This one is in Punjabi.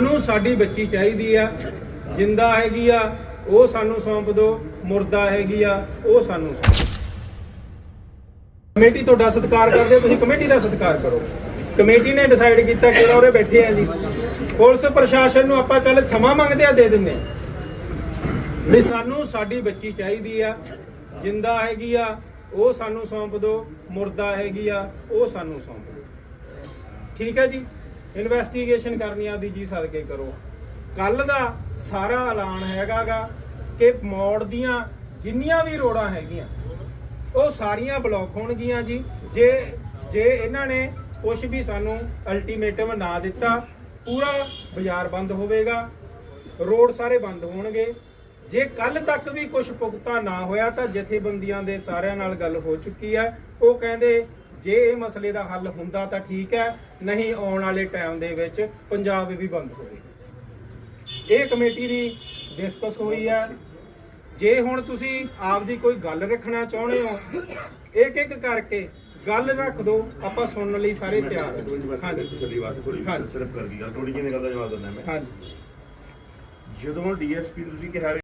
ਸਾਨੂੰ ਸਾਡੀ ਬੱਚੀ ਚਾਹੀਦੀ ਆ, ਜਿੰਦਾ ਹੈਗੀ ਆ, ਉਹ ਸਾਨੂੰ ਸੌਂਪ ਦਿਓ ਮੁਰਦਾ ਹੈਗੀ ਆ, ਉਹ ਸਾਨੂੰ ਸੌਂਪ ਕਮੇਟੀ ਤੁਹਾਡਾ ਸਤਿਕਾਰ ਕਰਦੇ, ਤੁਸੀਂ ਕਮੇਟੀ ਦਾ ਸਤਿਕਾਰ ਕਰੋ। ਕਮੇਟੀ ਨੇ ਡਿਸਾਈਡ ਕੀਤਾ ਕਿ ਉਹਰੇ ਬੈਠੇ ਆ ਜੀ। ਪੁਲਿਸ ਪ੍ਰਸ਼ਾਸਨ ਨੂੰ ਆਪਾਂ ਚੱਲ ਸਮਾਂ ਮੰਗਦੇ ਆ, ਦੇ ਦਿੰਨੇ ਵੀ ਸਾਨੂੰ ਸਾਡੀ ਬੱਚੀ ਚਾਹੀਦੀ ਆ, ਜਿੰਦਾ ਹੈਗੀ ਆ, ਉਹ ਸਾਨੂੰ ਸੌਂਪ ਦਿਓ ਮੁਰਦਾ ਹੈਗੀ ਆ, ਉਹ ਸਾਨੂੰ ਸੌਂਪ ਦਿਓ ਠੀਕ ਹੈ ਜੀ? ਇਨਵੈਸਟੀਗੇਸ਼ਨ ਕਰਨੀ ਆ ਦੀ ਜੀ ਸਦਕੇ ਕਰੋ। ਕੱਲ ਦਾ ਸਾਰਾ ਐਲਾਨ ਹੈਗਾਗਾ ਕਿ ਮੌੜ ਦੀਆਂ ਜਿੰਨੀਆਂ ਵੀ ਰੋਡਾਂ ਹੈਗੀਆਂ, ਉਹ ਸਾਰੀਆਂ ਬਲੌਕ ਹੋਣਗੀਆਂ ਜੀ। ਜੇ ਜੇ ਇਹਨਾਂ ਨੇ ਕੁਝ ਵੀ ਸਾਨੂੰ ਅਲਟੀਮੇਟਮ ਨਾ ਦਿੱਤਾ, ਪੂਰਾ ਬਾਜ਼ਾਰ ਬੰਦ ਹੋਵੇਗਾ, ਰੋਡ ਸਾਰੇ ਬੰਦ ਹੋਣਗੇ। ਜੇ ਕੱਲ ਤੱਕ ਵੀ ਕੁਝ ਪੁਖਤਾ ਨਾ ਹੋਇਆ ਤਾਂ ਜਥੇਬੰਦੀਆਂ ਦੇ ਸਾਰਿਆਂ ਨਾਲ ਗੱਲ ਹੋ ਚੁੱਕੀ ਹੈ ਉਹ ਕਹਿੰਦੇ ਜੇ ਇਹ ਮਸਲੇ ਦਾ ਹੱਲ ਹੁੰਦਾ ਤਾਂ ਠੀਕ ਹੈ ਨਹੀਂ ਆਉਣ ਵਾਲੇ ਟਾਈਮ ਦੇ ਵਿੱਚ ਪੰਜਾਬ ਵੀ ਬੰਦ ਹੋਵੇਗਾ ਇਹ ਕਮੇਟੀ ਦੀ ਡਿਸਕਸ ਹੋਈ ਹੈ। ਜੇ ਹੁਣ ਤੁਸੀਂ ਆਪਦੀ ਕੋਈ ਗੱਲ ਰੱਖਣਾ ਚਾਹੁੰਦੇ ਹੋ ਇੱਕ ਇੱਕ ਕਰਕੇ ਗੱਲ ਰੱਖ ਦਿਓ ਆਪਾਂ ਸੁਣਨ ਲਈ ਸਾਰੇ ਤਿਆਰ ਹਾਂ। ਹਾਂਜੀ। ਸਿਰਫ ਕਰ ਗਈ ਗੱਲ ਥੋੜੀ ਜਿਹੀ ਗੱਲ ਦਾ ਜਵਾਬ ਦਿੰਦਾ ਮੈਂ। ਹਾਂਜੀ। ਜਦੋਂ ਡੀਐਸਪੀ ਤੁਸੀਂ ਕਿਹਾ